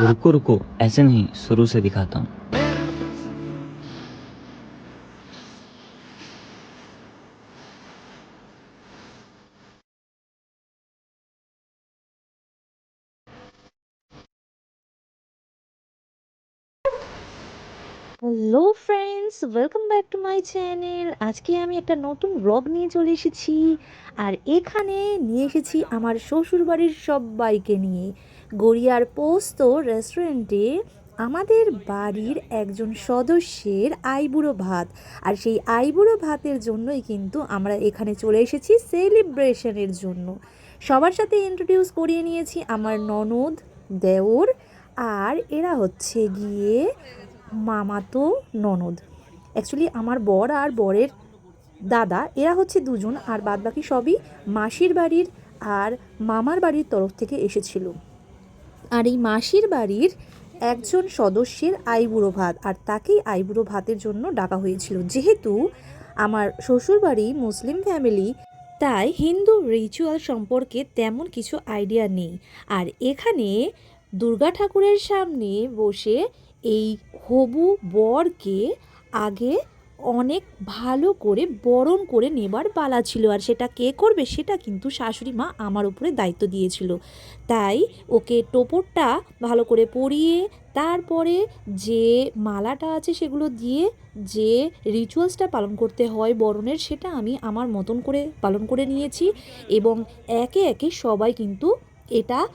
रुको रुको ऐसे नहीं शुरू से दिखाता हूँ। Hello friends welcome back to my channel আজকে আমি একটা নতুন ব্লগ নিয়ে চলে এসেছি। আর এখানে নিয়ে এসেছি আমার শ্বশুরবাড়ির সবাইকে নিয়ে। গড়িয়ার পোস্ত রেস্টুরেন্টে আমাদের বাড়ির একজন সদস্যের আইবুড়ো ভাত। আর সেই আইবুড়ো ভাতের জন্যই কিন্তু আমরা এখানে চলে এসেছি সেলিব্রেশনের জন্য। সবার সাথে ইন্ট্রোডিউস করিয়ে নিয়েছি আমার ননদ, দেওর। আর এরা হচ্ছে গিয়ে মামাতো ননদ। অ্যাকচুয়ালি আমার বর আর বরের দাদা, এরা হচ্ছে দুজন, আর বাদবাকি সবই মাসির বাড়ির আর মামার বাড়ির তরফ থেকে এসেছিল। আর এই মাসির বাড়ির একজন সদস্যের আইবুড়ো ভাত, আর তাকেই আইবুড়ো ভাতের জন্য ডাকা হয়েছিল। যেহেতু আমার শ্বশুরবাড়ি মুসলিম ফ্যামিলি তাই হিন্দু রিচুয়াল সম্পর্কে তেমন কিছু আইডিয়া নেই। আর এখানে দুর্গা ঠাকুরের সামনে বসে এই হবু বরকে আগে অনেক ভালো করে বরণ করে নেবার পালা ছিল। আর সেটা কে করবে সেটা কিন্তু শাশুড়ি মা আমার উপরে দায়িত্ব দিয়েছিল। তাই ওকে টোপরটা ভালো করে পরিয়ে, তারপরে যে মালাটা আছে সেগুলো দিয়ে যে রিচুয়ালসটা পালন করতে হয় বরণের, সেটা আমি আমার মতন করে পালন করে নিয়েছি। এবং একে একে সবাই কিন্তু এটা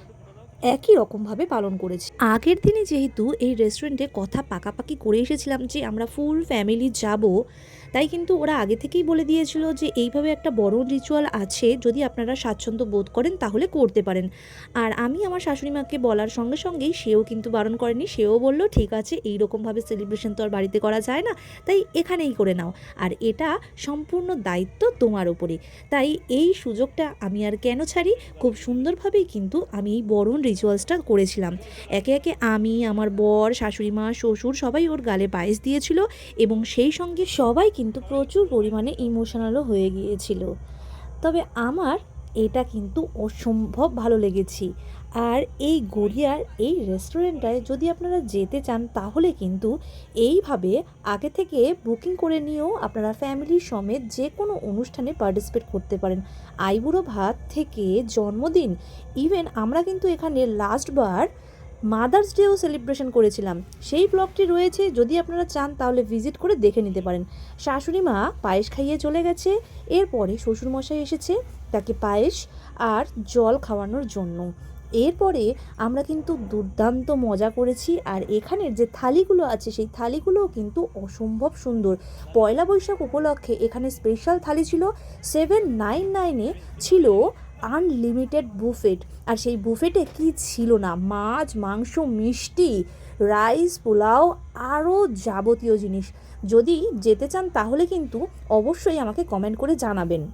একই রকমভাবে পালন করেছি। আগের দিনে যেহেতু এই রেস্টুরেন্টে কথা পাকাপাকি করে এসেছিলাম যে আমরা ফুল ফ্যামিলি যাব তাই কিন্তু ওরা আগে থেকেই বলে দিয়েছিল যে এইভাবে একটা বড় রিচুয়াল আছে, যদি আপনারা স্বাচ্ছন্দ্য বোধ করেন তাহলে করতে পারেন। আর আমি আমার শাশুড়ি মাকে বলার সঙ্গে সঙ্গেই সেও কিন্তু বারণ করেনি, সেও বলল, ঠিক আছে এই রকমভাবে সেলিব্রেশন তো আর বাড়িতে করা যায় না, তাই এখানেই করে নাও। আর এটা সম্পূর্ণ দায়িত্ব তোমার ওপরে তাই এই সুযোগটা আমি আর কেন ছাড়ি? খুব সুন্দরভাবেই কিন্তু আমি এই বরণ রিচুয়ালসটা করেছিলাম। একে একে আমি, আমার বর, শাশুড়ি মা, শ্বশুর সবাই ওর গালে পায়েস দিয়েছিল এবং সেই সঙ্গে সবাই প্রচুর পরিমাণে ইমোশনালও হয়ে গিয়েছিল। তবে আমার এটা কিন্তু অসম্ভব ভালো লেগেছি। আর এই গড়িয়ার এই রেস্টুরেন্টটায় যদি আপনারা যেতে চান, তাহলে কিন্তু এইভাবে আগে থেকে বুকিং করে নিয়েও আপনারা ফ্যামিলি সমেত যে কোনো অনুষ্ঠানে পার্টিসিপেট করতে পারেন। আইবুড়ো ভাত থেকে জন্মদিন ইভেন আমরা কিন্তু এখানে লাস্টবার মাদার্স ডেও সেলিব্রেশন করেছিলাম। সেই ব্লগটি রয়েছে, যদি আপনারা চান তাহলে ভিজিট করে দেখে নিতে পারেন। শাশুড়ি মা পায়েস খাইয়ে চলে গেছে, এরপরে শ্বশুরমশাই এসেছে তাকে পায়েস আর জল খাওয়ানোর জন্য। এরপরে আমরা কিন্তু দুর্দান্ত মজা করেছি, আর এখানের যে থালিগুলো আছে, সেই থালিগুলোও কিন্তু অসম্ভব সুন্দর। পয়লা বৈশাখ উপলক্ষে এখানে স্পেশাল থালি ছিল সেভেন নাইন নাইনে ছিল আনলিমিটেড বুফেট আর সেই বুফেটে কি ছিল না? মাছ, মাংস, মিষ্টি রাইস পোলাও আরও যাবতীয় জিনিস। যদি যেতে চান তাহলে কিন্তু অবশ্যই আমাকে কমেন্ট করে জানাবেন।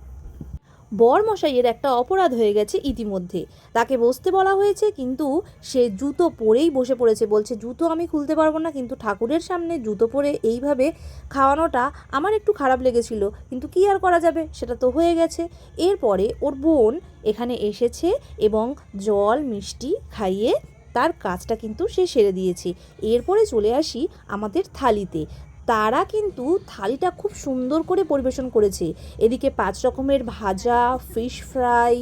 বর মশাইয়ের একটা অপরাধ হয়ে গেছে ইতিমধ্যে। তাকে বসতে বলা হয়েছে, কিন্তু সে জুতো পরেই বসে পড়েছে। বলছে, জুতো আমি খুলতে পারব না, কিন্তু ঠাকুরের সামনে জুতো পরে এইভাবে খাওয়ানোটা আমার একটু খারাপ লেগেছিল। কিন্তু কি আর করা যাবে? সেটা তো হয়ে গেছে। এরপরে ওর বোন এখানে এসেছে এবং জল, মিষ্টি খাইয়ে তার কাজটা কিন্তু সে সেরে দিয়েছে। এরপরে চলে আসি আমাদের থালিতে। তারা কিন্তু থালিটা খুব সুন্দর করে পরিবেশন করেছে। এদিকে পাঁচ রকমের ভাজা ফিশ ফ্রাই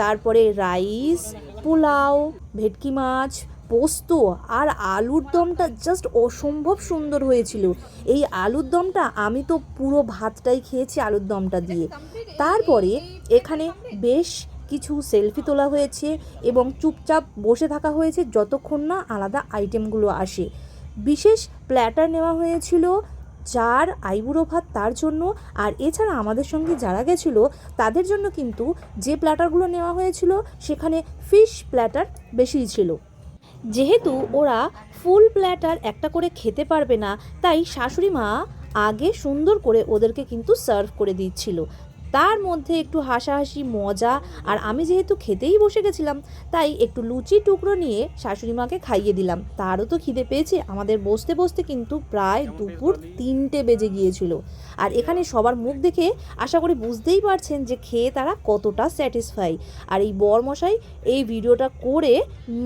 তারপরে রাইস পোলাও, ভেটকি মাছ, পোস্ত আর আলুর দমটা জাস্ট অসম্ভব সুন্দর হয়েছিল। এই আলুর দমটা আমি তো পুরো ভাতটাই খেয়েছি আলুর দমটা দিয়ে। তারপরে এখানে বেশ কিছু সেলফি তোলা হয়েছে এবং চুপচাপ বসে থাকা হয়েছে যতক্ষণ না আলাদা আইটেমগুলো আসে। বিশেষ প্ল্যাটার নেওয়া হয়েছিল যার আইবুড়ো ভাত তার জন্য। আর এছাড়া আমাদের সঙ্গে যারা গেছিল, তাদের জন্য কিন্তু যে প্ল্যাটারগুলো নেওয়া হয়েছিল, সেখানে ফিশ প্ল্যাটার বেশিই ছিল। যেহেতু ওরা ফুল প্ল্যাটার একটা করে খেতে পারবে না, তাই শাশুড়ি মা আগে সুন্দর করে ওদেরকে কিন্তু সার্ভ করে দিচ্ছিল। তার মধ্যে একটু হাসাহাসি, মজা আর আমি যেহেতু খেতেই বসে গেছিলাম, তাই একটু লুচি টুকরো নিয়ে শাশুড়ি মাকে খাইয়ে দিলাম। তারও তো খিদে পেয়েছে, আমাদের বসতে বসতে কিন্তু প্রায় দুপুর তিনটে বেজে গিয়েছিল। আর এখানে সবার মুখ দেখে আশা করি বুঝতেই পারছেন যে খেয়ে তারা কতটা স্যাটিসফাই। আর এই বরমশাই এই ভিডিওটা করে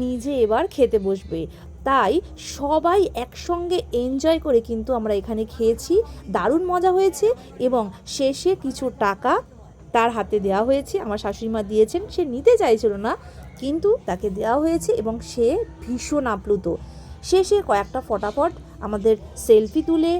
নিজে এবার খেতে বসবে। তাই সবাই একসঙ্গে এনজয় করে কিন্তু আমরা এখানে খেয়েছি। দারুণ মজা হয়েছে এবং শেষে কিছু টাকা তার হাতে দেওয়া হয়েছে। আমার শাশুড়িমা দিয়েছেন, সে নিতে চাইছিল না, কিন্তু তাকে দেওয়া হয়েছে এবং সে ভীষণ আপ্লুত। শেষে কয়েকটা ফটাফট আমাদের সেলফি তুলে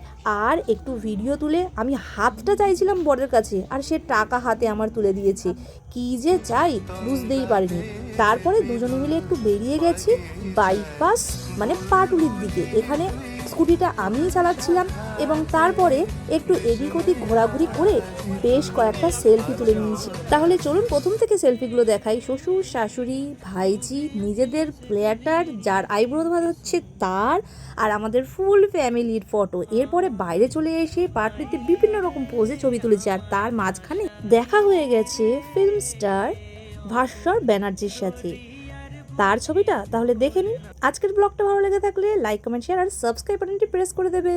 আর একটু ভিডিও তুলে আমি হাতটা চাইছিলাম বরের কাছে আর সে টাকা হাতে আমার তুলে দিয়েছে। কি যে চাই বুঝতেই পারিনি। তারপরে দুজনে মিলে একটু বেরিয়ে গেছি বাইপাস মানে পাটুলির দিকে। এখানে স্কুটিটা আমিই চালাচ্ছিলাম এবং তারপরে একটু এদিক ওদিক ঘোরাঘুরি করে বেশ কয়েকটা সেলফি তুলে নিয়েছি। তাহলে চলুন প্রথম থেকে সেলফিগুলো দেখাই। শ্বশুর, শাশুড়ি, ভাইজি, নিজেদের প্লেয়ারটার যার আইব্রো হচ্ছে তার আর আমাদের ফুল ফ্যামিলির ফটো। এরপরে বাইরে চলে এসে পাটলিতে বিভিন্ন রকম পোজে ছবি তুলেছি আর তার মাঝখানে দেখা হয়ে গেছে ফিল্ম স্টার ভাস্বর ব্যানার্জির সাথে। তার ছবিটা, তাহলে দেখে নিন। আজকের ব্লগটা ভালো লেগে থাকলে লাইক কমেন্ট শেয়ার আর সাবস্ক্রাইব বাটনটি প্রেস করে দেবে।